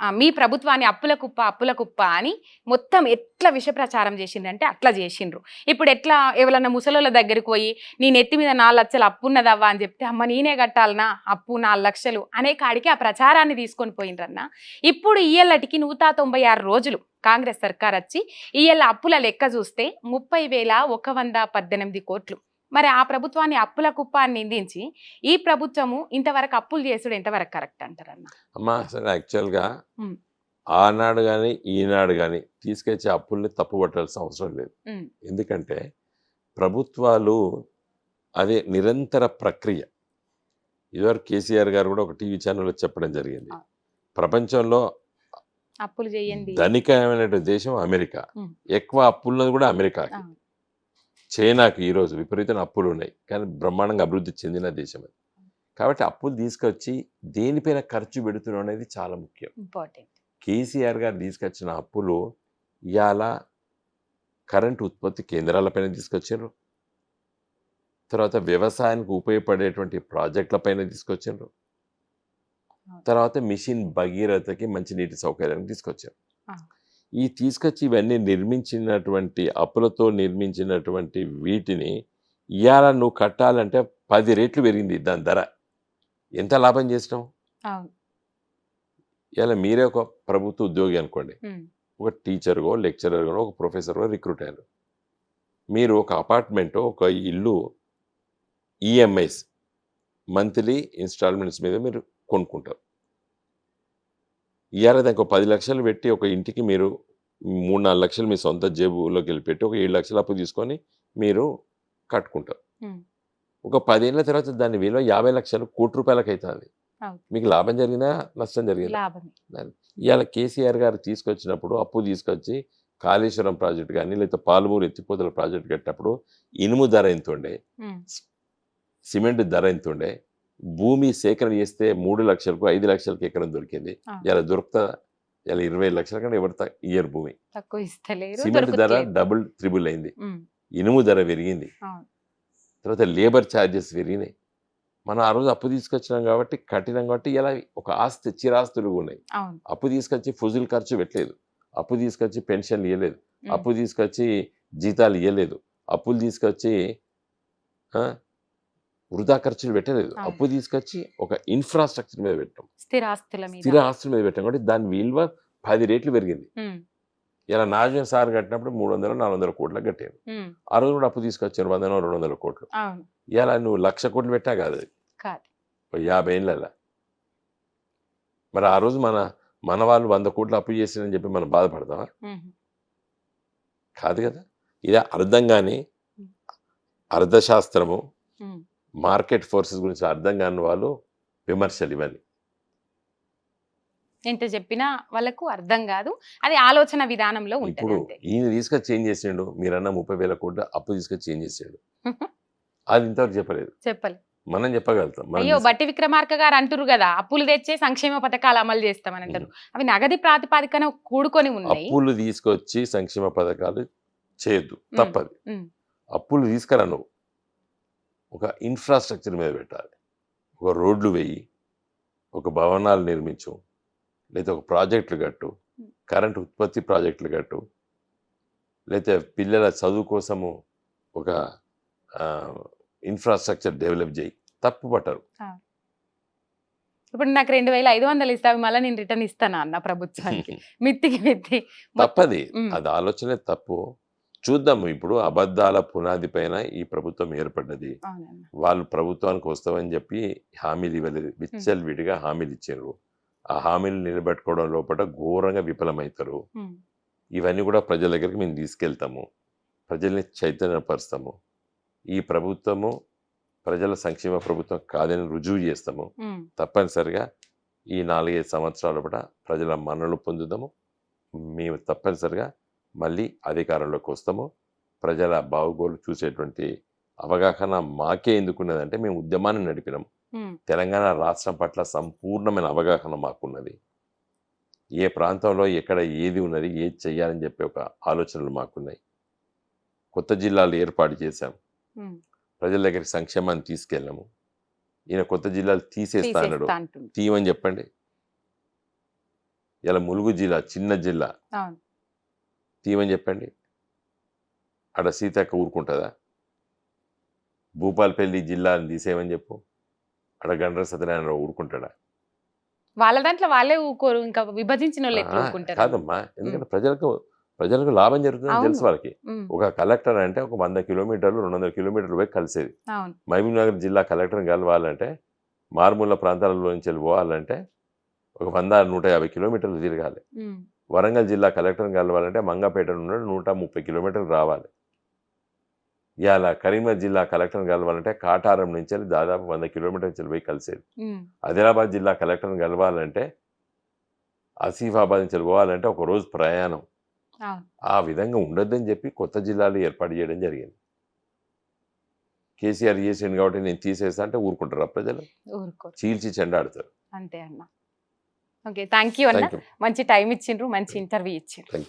మీ ప్రభుత్వాన్ని అప్పుల కుప్ప అప్పుల కుప్ప అని మొత్తం ఎట్లా విష ప్రచారం చేసిండ్రంటే అట్లా చేసిండ్రు. ఇప్పుడు ఎట్లా ఎవరన్నా ముసలోళ్ళ దగ్గరికి పోయి నీ నెత్తి మీద నాలుగు లక్షలు అప్పు ఉన్నదవ్వా? అని చెప్తే అమ్మ నేనే కట్టాలనా? అప్పు నాలుగు లక్షలు. అనే కాడికి ఆ ప్రచారాన్ని తీసుకొని పోయిండ్రన్న. ఇప్పుడు ఇయ్యలటికి నూట తొంభై ఆరు రోజులు కాంగ్రెస్ సర్కార్ వచ్చి ఇయ్యల అప్పుల లెక్క చూస్తే ముప్పై వేల ఒక వంద పద్దెనిమిది కోట్లు. మరి ఆ ప్రభుత్వాన్ని అప్పుల కుప్ప అని నిందించి ఈ ప్రభుత్వము ఇంతవరకు అప్పులు చేసుడు ఎంతవరకు కరెక్ట్ అంటారన్న? అమ్మా అసలు యాక్చువల్గా. ఆనాడు కానీ ఈనాడు కానీ తీసుకొచ్చే అప్పుల్ని తప్పుపట్టాల్సిన అవసరం లేదు. ఎందుకంటే ప్రభుత్వాలు అదే నిరంతర ప్రక్రియ. ఇదివరకు కేసీఆర్ గారు కూడా ఒక టీవీ ఛానల్లో చెప్పడం జరిగింది. ప్రపంచంలో అప్పులు చేయండి. ధనికమైన దేశం అమెరికా. ఎక్కువ అప్పులున్నది కూడా అమెరికా ఆ, చైనాకి ఈరోజు విపరీతమైన అప్పులు ఉన్నాయి. కానీ బ్రహ్మాండంగా అభివృద్ధి చెందిన దేశం అది. కాబట్టి అప్పులు తీసుకొచ్చి దేనిపైన ఖర్చు పెడుతున్నాం అనేది చాలా ముఖ్యం. ఇంపార్టెంట్. కేసీఆర్ గారు తీసుకొచ్చిన అప్పులు ఇవాళ కరెంట్ ఉత్పత్తి కేంద్రాలపైన తీసుకొచ్చారు. తర్వాత వ్యవసాయానికి ఉపయోగపడేటువంటి ప్రాజెక్టులపైన తీసుకొచ్చారు. తర్వాత మిషన్ భగీరథకి మంచినీటి సౌకర్యాన్ని తీసుకొచ్చారు. ఆ. ఈ తీసుకొచ్చి ఇవన్నీ నిర్మించినటువంటి అప్పులతో నిర్మించినటువంటి వీటిని ఇవాళ నువ్వు కట్టాలంటే పది రెట్లు పెరిగింది దాని ధర. ఎంత లాభం చేసినావు? ఇలా మీరే ఒక ప్రభుత్వ ఉద్యోగి అనుకోండి. ఒక టీచర్గో లెక్చరర్గానో ఒక ప్రొఫెసర్గో రిక్రూట్ అయ్యారు. మీరు ఒక అపార్ట్మెంట్ ఒక ఇల్లు ఈఎంఐస్ మంత్లీ ఇన్స్టాల్మెంట్స్ మీద మీరు కొనుక్కుంటారు. ఇవాళ దానికి ఒక పది లక్షలు పెట్టి ఒక ఇంటికి మీరు మూడు నాలుగు లక్షలు మీ సొంత జేబులోకి వెళ్ళి పెట్టి ఒక ఏడు లక్షలు అప్పు తీసుకొని మీరు కట్టుకుంటారు. ఒక పదేళ్ళ తర్వాత దాని విలువ యాభై లక్షలు కోటి రూపాయలకి అవుతుంది. మీకు లాభం జరిగిందా నష్టం జరిగిందా? ఇవాళ కేసీఆర్ గారు తీసుకొచ్చినప్పుడు అప్పు తీసుకొచ్చి కాళేశ్వరం ప్రాజెక్ట్ కానీ లేకపోతే పాలమూరు ఎత్తిపోతల ప్రాజెక్ట్ కట్టినప్పుడు ఇనుము ధర ఎంత ఉండే సిమెంట్ ధర ఎంత ఉండే భూమి సేకరణ చేస్తే మూడు లక్షలకు ఐదు లక్షలకు ఎకరం దొరికింది. ఇలా దొరుకుతా ఇలా ఇరవై లక్షల కంటే ఎవరు ఇయ్యరు భూమి. సిమెంట్ ధర. డబుల్ త్రిబుల్ అయింది. ఇనుము ధర పెరిగింది. తర్వాత లేబర్ ఛార్జెస్ పెరిగినాయి. మనం ఆ రోజు అప్పు తీసుకొచ్చినాం కాబట్టి కట్టినాం కాబట్టి ఇలా ఒక ఆస్తి చిరాస్తులు ఉన్నాయి. అప్పు తీసుకొచ్చి ఫుజుల్ ఖర్చు పెట్టలేదు. అప్పు తీసుకొచ్చి పెన్షన్లు ఇవ్వలేదు అప్పు తీసుకొచ్చి జీతాలు ఇవ్వలేదు అప్పులు తీసుకొచ్చి వృధా ఖర్చులు పెట్టలేదు. అప్పు తీసుకొచ్చి ఒక ఇన్ఫ్రాస్ట్రక్చర్ మీద పెట్టాం. స్థిరాస్తుల స్థిర ఆస్తుల మీద పెట్టాం. కాబట్టి దాని విలువ పది రేట్లు పెరిగింది. ఇలా నాజన్ సార్ కట్టినప్పుడు మూడు వందల నాలుగు వందల కోట్లకు కట్టాను ఆ రోజు కూడా అప్పు తీసుకొచ్చాను వందనో రెండు వందల కోట్లు ఇలా నువ్వు లక్ష కోట్లు పెట్టా కాదు అది. యాభై ఏళ్ళ మరి ఆ రోజు మన మన వాళ్ళు వంద కోట్లు అప్పు చేసిందని చెప్పి మనం బాధపడతామా? కాదు కదా. ఇది అర్థం కాని ఉమ్. అర్థశాస్త్రము మార్కెట్ ఫోర్సెస్ గురించి అర్థం కాని వాళ్ళు విమర్శలు ఇవన్నీ ఎంత చెప్పినా వాళ్ళకు అర్థం కాదు. అది ఆలోచన విధానంలో ఉంటుంది ఇప్పుడు ఈయన తీసుకొచ్చి చేంజ్ చేసిండు మీరన్న ముప్పై వేల కోట్ల అప్పు తీసుకొచ్చి చేంజ్ చేసిండు. అది ఇంతవరకు చెప్పలేదు. చెప్పలే. మనం చెప్పగలుగుతాం. అయ్యో బట్టి విక్రమార్క గారు అంటారు కదా అప్పులు తెచ్చే సంక్షేమ పథకాలు అమలు చేస్తామని అంటారు అవి నగది ప్రాతిపాదికన కూడుకొని ఉన్నాయి. అప్పులు తీసుకొచ్చి సంక్షేమ పథకాలు చేయొద్దు. తప్పది. అప్పులు తీసుకురా నువ్వు. ఒక ఇన్ఫ్రాస్ట్రక్చర్ మీద పెట్టాలి. ఒక రోడ్లు వేయి ఒక భవనాలు నిర్మించు లేదా ఒక ప్రాజెక్టులు కట్టు. కరెంట్ ఉత్పత్తి ప్రాజెక్టులు కట్టు లేకపోతే పిల్లల చదువు కోసము ఒక ఇన్ఫ్రాస్ట్రక్చర్ డెవలప్ చేయి. తప్పు పట్టరు. ఇప్పుడు నాకు రెండు వేల ఐదు వందలు ఇస్తావి మళ్ళీ నేను రిటర్న్ ఇస్తాను అన్న ప్రభుత్వానికి? మిత్తికి మిత్తి. తప్పది. అది ఆలోచనే తప్పు. చూద్దాము. ఇప్పుడు అబద్ధాల పునాది పైన ఈ ప్రభుత్వం ఏర్పడ్డది. వాళ్ళు ప్రభుత్వానికి వస్తామని చెప్పి హామీలు ఇవ్వలేదు విచ్చలవిడిగా హామీలు ఇచ్చారు. ఆ హామీలు నిలబెట్టుకోవడం లోపల ఘోరంగా విఫలమవుతారు. ఇవన్నీ కూడా ప్రజల దగ్గరికి మేము తీసుకెళ్తాము. ప్రజల్ని చైతన్యపరుస్తాము. ఈ ప్రభుత్వము ప్రజల సంక్షేమ ప్రభుత్వం కాదని రుజువు చేస్తాము. తప్పనిసరిగా ఈ నాలుగైదు సంవత్సరాల కూడా ప్రజల మన్నలు పొందుదాము. మేము తప్పనిసరిగా మళ్ళీ అధికారంలోకి వస్తాము. ప్రజల బావుగోలు చూసేటువంటి అవగాహన మాకే ఎందుకున్నదంటే మేము ఉద్యమాన్ని నడిపినాం. తెలంగాణ రాష్ట్రం పట్ల సంపూర్ణమైన అవగాహన మాకున్నది. ఏ ప్రాంతంలో ఎక్కడ ఏది ఉన్నది ఏది చెయ్యాలని చెప్పి ఒక ఆలోచనలు మాకున్నాయి. కొత్త జిల్లాలు ఏర్పాటు చేశాం. ప్రజల దగ్గరికి సంక్షేమాన్ని తీసుకెళ్ళాము. ఈయన కొత్త జిల్లాలు తీసేస్తా అన్నాడు. తీయమని చెప్పండి. ఇలా ములుగు జిల్లా చిన్న జిల్లా తీయమని చెప్పండి. అక్కడ సీతక్క ఊరుకుంటుందా? భూపాలపల్లి జిల్లాని తీసేయమని చెప్పు. అక్కడ గండ్ర సత్యనారాయణ ఊరుకుంటాడా? వాళ్ళ దాంట్లో వాళ్ళే ఊకోరు ఇంకా విభజించిన కాదమ్మా. ఎందుకంటే ప్రజలకు ప్రజలకు లాభం జరుగుతుందని తెలుసు. వాళ్ళకి. ఒక కలెక్టర్ అంటే ఒక వంద కిలోమీటర్లు రెండు వందల కిలోమీటర్లు పోయి కలిసేది. అవును. మహబూబ్ నగర్ జిల్లా కలెక్టర్ని కలవాలంటే మారుమూల ప్రాంతాలలో నుంచి వెళ్ళి పోవాలంటే ఒక వంద నూట యాభై కిలోమీటర్లు తిరగాలి. వరంగల్ జిల్లా కలెక్టర్ని కలవాలంటే మంగపేట నుండి నూట ముప్పై కిలోమీటర్లు రావాలి. ఇవాళ కరీంనగర్ జిల్లా కలెక్టర్ని కలవాలంటే కాటారం నుంచి దాదాపు వంద కిలోమీటర్ల నుంచి పోయి కలిసేది. ఆదిలాబాద్ జిల్లా కలెక్టర్ని కలవాలంటే ఆసిఫాబాద్ నుంచి పోవాలంటే ఒక రోజు ప్రయాణం. ఆ విధంగా ఉండొద్దని చెప్పి కొత్త జిల్లాలు ఏర్పాటు చేయడం జరిగింది. కేసీఆర్ చేసిండు కాబట్టి నేను తీసేస్తా అంటే ఊరుకుంటారు ప్రజలు? చీల్చి చెండాడుతారు. అంతే అన్న. ఓకే థ్యాంక్ యూ అన్న. మంచి టైం ఇచ్చిండ్రు మంచి ఇంటర్వ్యూ ఇచ్చిండ్రు.